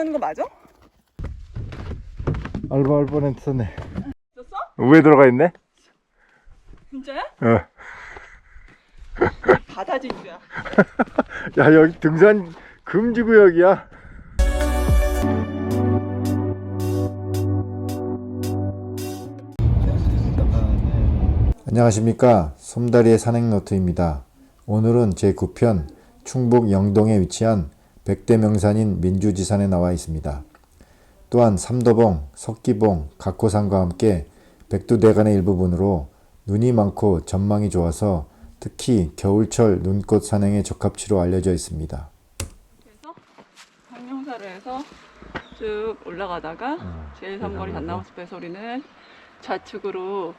가는 거 맞아? 알바 할 뻔했었네. 있었어? 왜 들어가 있네? 진짜야? 어. 바다 진주야. 야 여기 등산 금지 구역이야. 안녕하십니까 솜다리의 산행노트입니다. 오늘은 제 9편 충북 영동에 위치한 백대 명산인 민주지산에 나와 있습니다. 또한 삼도봉, 석기봉, 각호산과 함께 백두대간의 일부분으로 눈이 많고 전망이 좋아서 특히 겨울철 눈꽃 산행에 적합지로 알려져 있습니다. 그래서 강령사를 해서 쭉 올라가다가 제일 삼거리 단나무숲 배소리는 좌측으로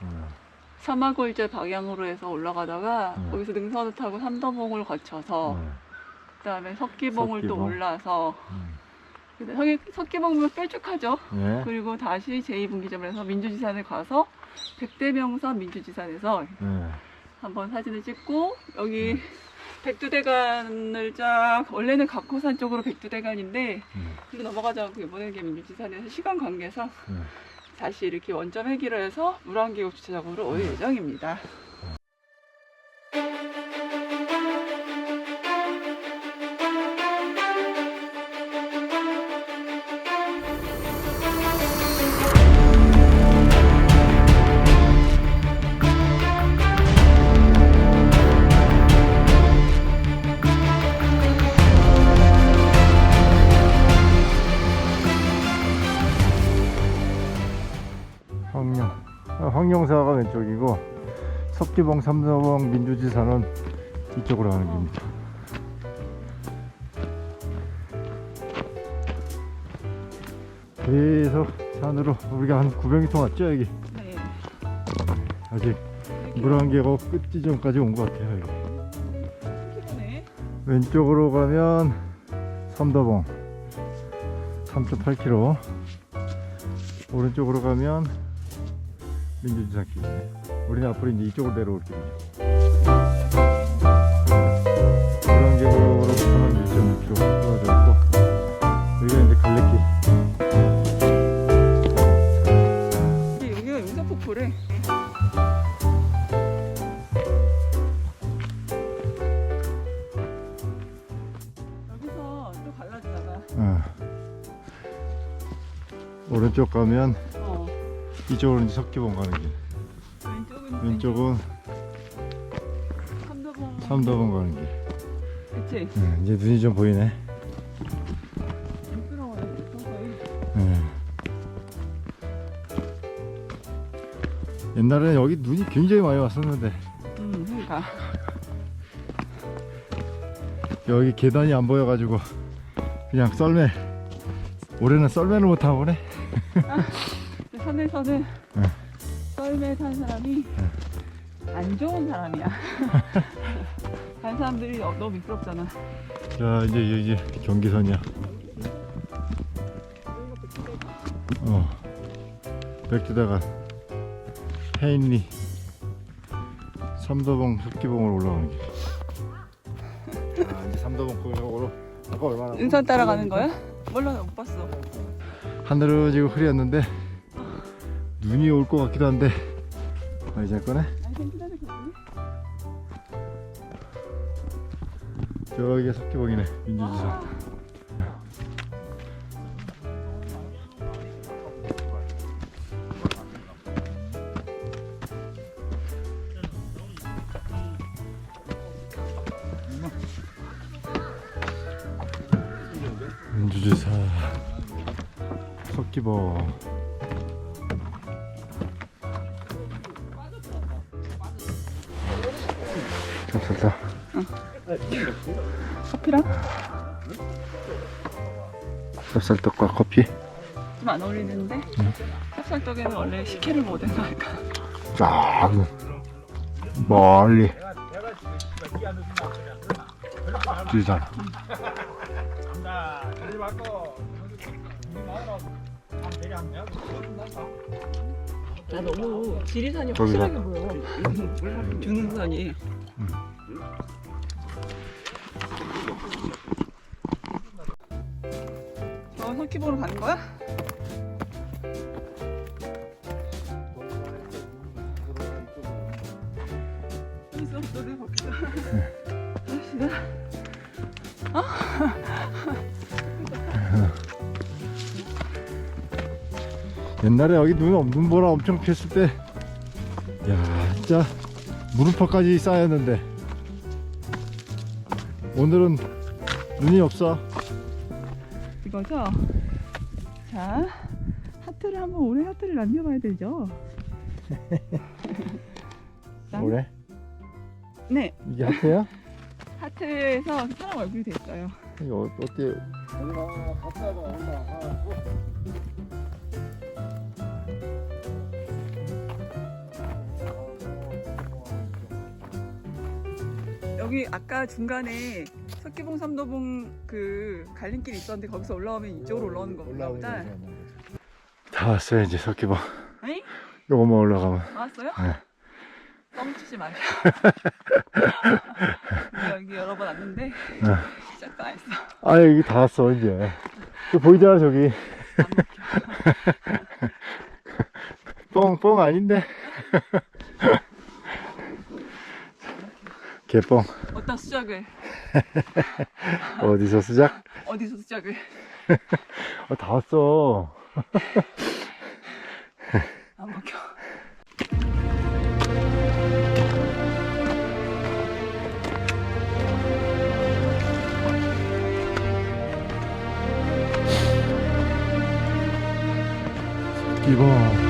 사마골제 방향으로 해서 올라가다가 음. 거기서 능선을 타고 삼도봉을 거쳐서 그다음에 석기봉을 또 석기봉. 올라서 음. 근데 석기, 석기봉은 뾰족하죠. 네. 그리고 다시 제2분기점에서 민주지산에 가서 백대명산 민주지산에서 네. 한번 사진을 찍고 여기 백두대간을 쫙 원래는 각호산 쪽으로 백두대간인데 음. 그로 넘어가지 않고 이번에 민주지산에서 시간 관계상 음. 다시 이렇게 원점 회기를 해서 물안계곡 주차장으로 올 예정입니다. 석기봉, 삼서봉, 민주지산은 이쪽으로 가는 길입니다. 계속 산으로 우리가 한 900m 왔죠 여기 네. 아직 물안개고 끝 지점까지 온 것 같아요 여기. 왼쪽으로 가면 삼도봉 3.8km 오른쪽으로 가면 민주지산 길이네 우리는 앞으로 이제 이쪽으로 내려올 길이죠 물안개구역으로 부산은 1.6km 떨어져 있고 여기가 이제 갈래길 근데 여기가 용산폭포래. 여기서 또 갈라지잖아. 어. 오른쪽 가면 어. 이쪽으로 이제 석기봉 가는 길 왼쪽은 왼쪽은 삼도봉. 삼도봉 가는 길 그치? 네, 이제 눈이 좀 보이네 부끄러워요. 네. 옛날에는 여기 눈이 굉장히 많이 왔었는데 음, 그러니까. 여기 계단이 안 보여가지고 그냥 썰매 올해는 썰매를 못 타고 보네 근데 산에서는 네. 썰매 탄 사람이 안 좋은 사람이야. 다른 사람들이 너- 너무 미끄럽잖아. 자 이제 이제 경기선이야 어 백두대간 해인리 삼도봉 석기봉으로 올라가는 길 아, 이제 삼도봉 쪽으로 아까 얼마나 능선 따라가는 거야? 몰라, 못 봤어. 하늘은 지금 흐렸는데 눈이 올 것 같기도 한데. 아니, 괜찮아. 저기가 석기봉이네 민주지산 아, 민주지산 석기봉 좋다. 커피랑? 찹쌀떡과 커피? 좀 안 어울리는데? 찹쌀떡에는 원래 식혜를 못 해서니까 쫙 멀리. 지산 나 너무 지리산이. 확실하게 보여. 중능선이 저 서키봉으로 가는 거야? 옛날에 여기 눈, 눈보라 엄청 피었을 때, 야, 진짜 무릎팍까지 쌓였는데, 오늘은 눈이 없어. 이거죠? 자, 하트를 한번 올해 하트를 남겨봐야 되죠? 짠. 뭐래? 네, 이게 하트야? 하트에서 사람 얼굴이 됐어요. 이거 어- 어때? 올라 갔다가 올라. 여기 아까 중간에 석기봉 삼도봉 그 갈림길 있었는데 거기서 올라오면 이쪽으로 올라오는 건가 보다. 다 왔어요 이제 석기봉. 에이? 요거만 올라가면. 나왔어요? 네. 뻥치지 마세요. 여기 여러 번 왔는데 시작도 안 했어. 아 여기 다 왔어 이제. 저 보이잖아 저기. 안 먹혀. 뻥뻥 아닌데. 개뻥 어떤 수작을 어디서 시작? 어디서 수작을 아, 다 왔어. 안 먹혀. 이거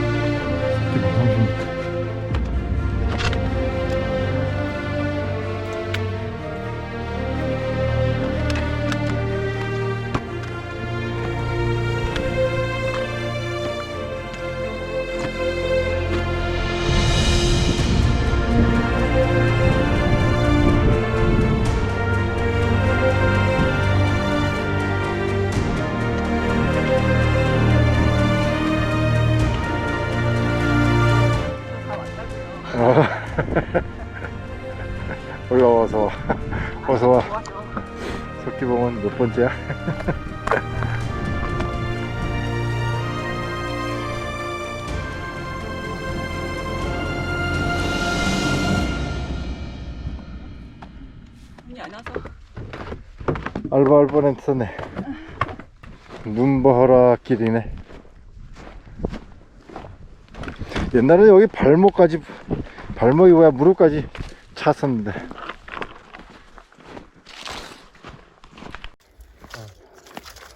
어. 와, 어서 와. 석기봉은 몇 번째야? 눈이 안 와서 알바 할 뻔했었네. 눈보라 길이네. 옛날에 여기 발목까지, 발목이 뭐야, 무릎까지 찼었는데.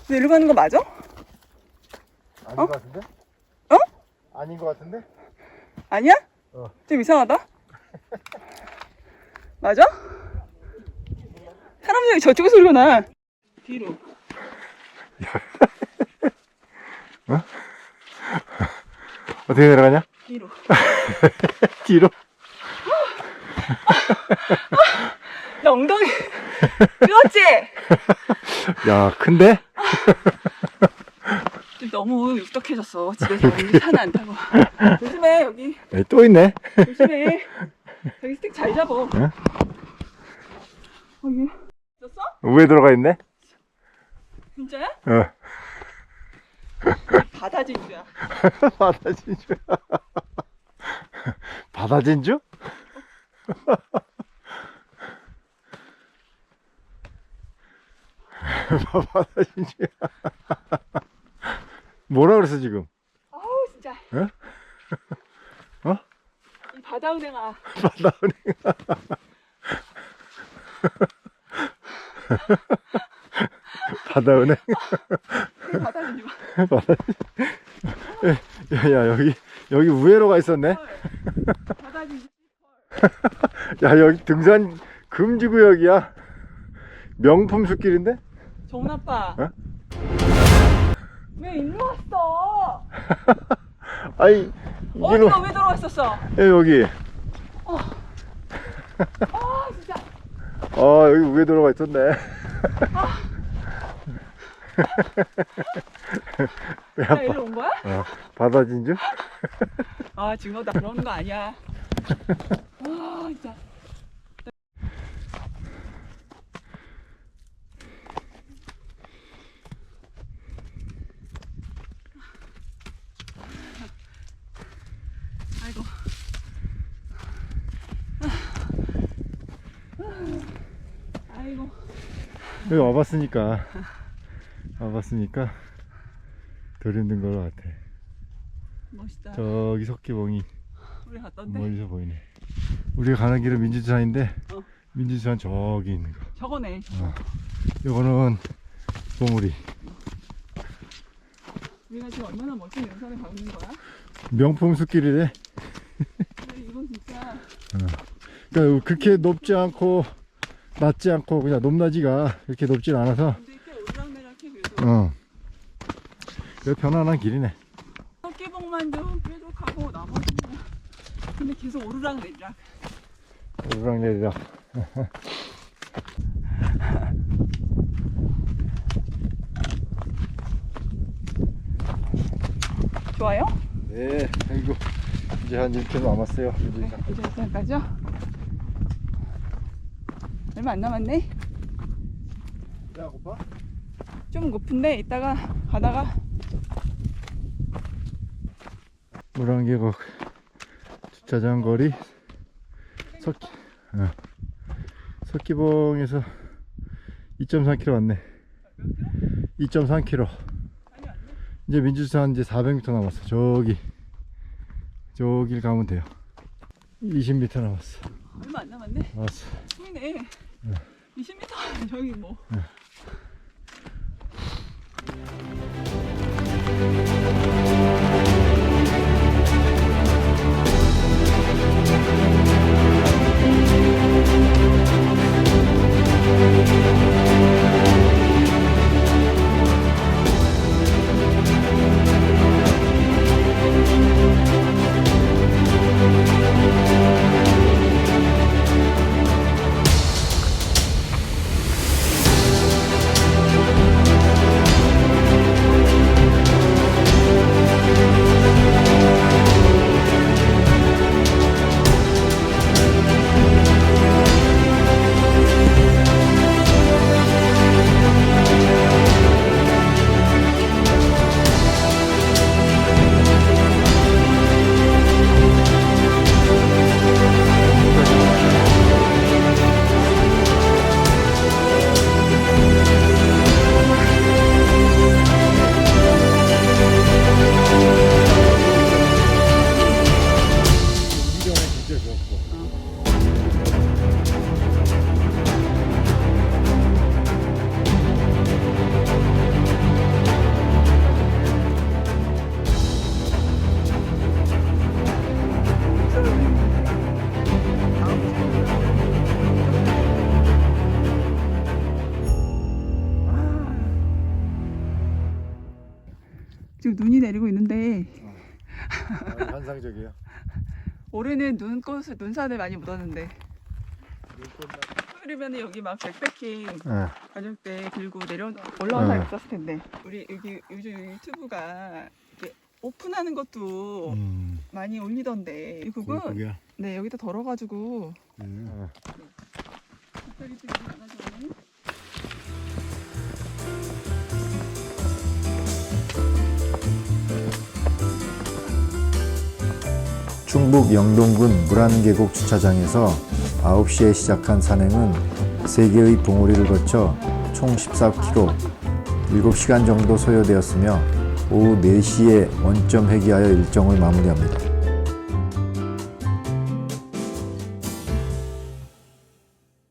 근데 이리로 가는 거 맞아? 아닌 어? 것 같은데? 어? 아닌 것 같은데? 아니야? 어. 좀 이상하다. 맞아? 사람 중에 저쪽에 소리가 나. 뒤로. 어떻게 내려가냐? 뒤로. 뒤로? 나 엉덩이. 그렇지? 야, 큰데? 좀 너무 육덕해졌어. 집에서 우리 안 타고. 조심해, 여기. 에이, 또 있네. 조심해. 여기 스틱 잘 잡어. 응? 여기. 있었어? 위에 들어가 있네? 진짜야? 어. 바다 진주야. 바다 진주. 바다 진주? 바다 진주야. 뭐라 그랬어 지금? 아우, 진짜. 응? 어? 이 바다 은행아. 바다 은행. 바다 은행. 그 바다 진주. 바다 진주. 야, 야 여기 여기 우회로 가 있었네. 야 여기 등산 금지 구역이야. 명품 숲길인데? 정훈 아빠. 어? 왜 일로 왔어? 아이 어디가 왜 들어와 있었어? 예, 여기. 아, 진짜. 아 여기 위에 들어가 있었네. 야, 나 일로 온 거야? 어, 바다 진주? 아, 지금 나 그러는 거 아니야. 아, 진짜. 여기 와봤으니까 와봤으니까 덜 힘든 것 같아. 멋있다. 저기 석기봉이 우리 갔던데. 멀리서 보이네. 우리가 가는 길은 민주산인데 어. 민주산 저기 있는 거. 저거네. 이거는 봉우리. 우리가 지금 얼마나 멋진 영상을 가고 있는 거야? 명품 숲길이래. 근데 이건 진짜 그러니까 그렇게 높지 않고 낮지 않고 그냥 높낮이가 이렇게 높진 않아서 어. 여기 편안한 길이네. 어깨봉만 좀 뾰족하고 나머지는 근데 계속 오르락내락. 오르락내리락. 좋아요? 네, 아이고 이제 한 1km 남았어요. 네. 이제 여기까지요. 얼마 안 남았네. 야, 고파? 좀 고픈데 이따가 가다가 물안계곡 주차장 거리 석기 어. 석기봉에서 2.3km 왔네 2.3km 아니 안 돼. 이제 민주산 이제 400m 남았어 저기 저길 가면 돼요 20m 남았어 얼마 안 남았네. 남았어 보이네. 20m 저기 뭐. 이 지금 눈이 내리고 있는데. 아, 환상적이야 올해는 눈꽃을 눈산을 많이 묻었는데. 그러면 여기 막 백패킹 어. 가족 때 들고 내려 올라온 사람 네. 있었을 텐데. 우리 여기 요즘 유튜브가 이렇게 오픈하는 것도 음, 많이 올리던데. 그거 거기야 네 여기다 덜어가지고. 좀 많아졌 충북 영동군 물안계곡 주차장에서 9시에 시작한 산행은 3개의 봉우리를 거쳐 총 14km, 7시간 정도 소요되었으며 오후 4시에 원점 회귀하여 일정을 마무리합니다.